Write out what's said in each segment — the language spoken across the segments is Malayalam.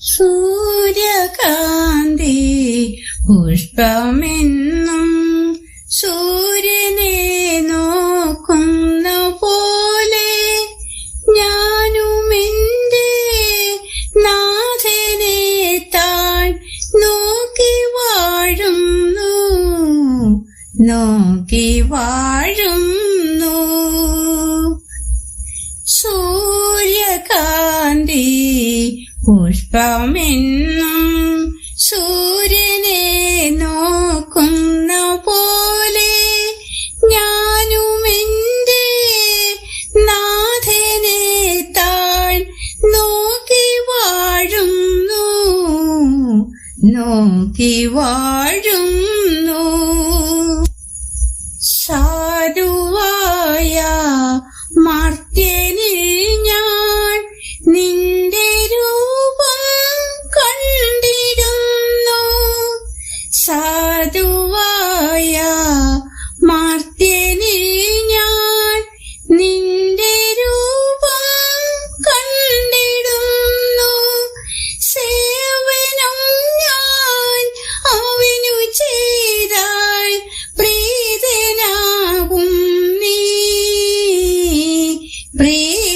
സൂര്യകാന്തി പുഷ്പമെന്നും സൂര്യനെ നോക്കുന്ന പോലെ ഞാനും എന്റെ നാഥനെ താൻ നോക്കി വാഴുന്നു നോക്കി വാഴുന്നു. സൂര്യകാന്തി പുഷ്പമെന്നും സൂര്യനെ നോക്കുന്ന പോലെ ഞാനും എന്റെ നാഥനെ താൻ നോക്കി വാഴുന്നു നോക്കി വാഴുന്നു.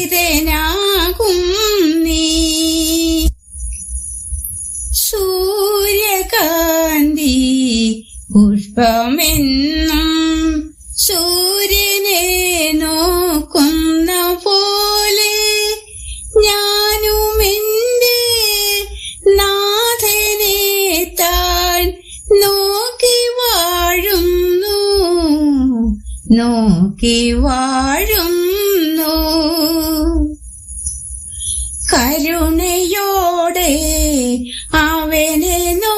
പ്രീതനാകും നീ. സൂര്യകാന്തി പുഷ്പമെന്നും സൂര്യനെ നോക്കുന്ന പോലെ ഞാനും എന്റെ നാഥനെ താൻ നോക്കി വാഴുന്നു നോക്കി വാഴുന്നു. കരുണയോടെ അവനെ നോക്കും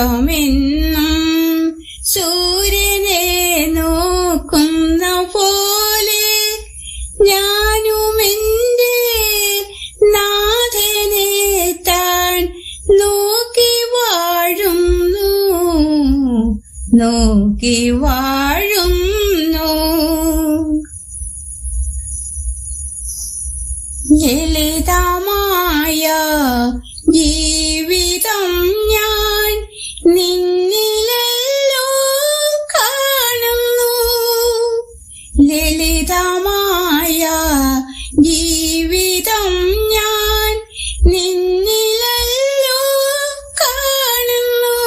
പുഷ്പമെന്നും സൂര്യനെ നോക്കുന്ന പോലെ ഞാനും എന്റെ നാഥനെ താൻ നോക്കി വാഴുന്നു നോക്കി വാഴുന്നു ലളിതമായ ജീവിതം ഞാൻ നിന്നിലല്ലോ കാണുന്നു.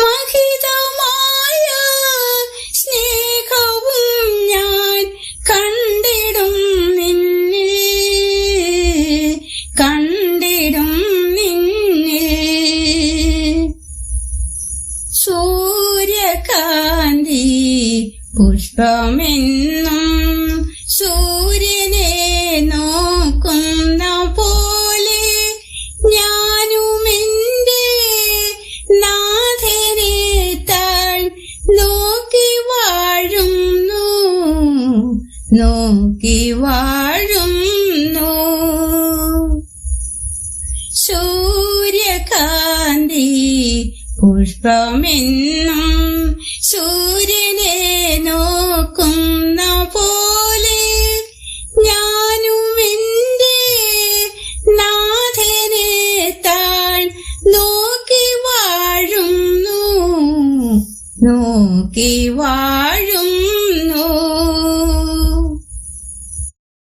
മഹിതമായ സ്നേഹവും ഞാൻ കണ്ടിടും നിന്നിൽ. കണ്ടിടും നിന്നിൽ. സൂര്യകാന്തി പുഷ്പമെന്നും സൂര്യനെ നോക്കുന്ന പോലെ ഞാനും എന്റെ നാഥനെ താൻ നോക്കി വാഴുന്നു നോക്കി വാഴുന്നു. സൂര്യകാന്തി പുഷ്പമെന്നും സൂര്യനെ നോക്കി വാഴുന്നു നോക്കി വാഴുന്നു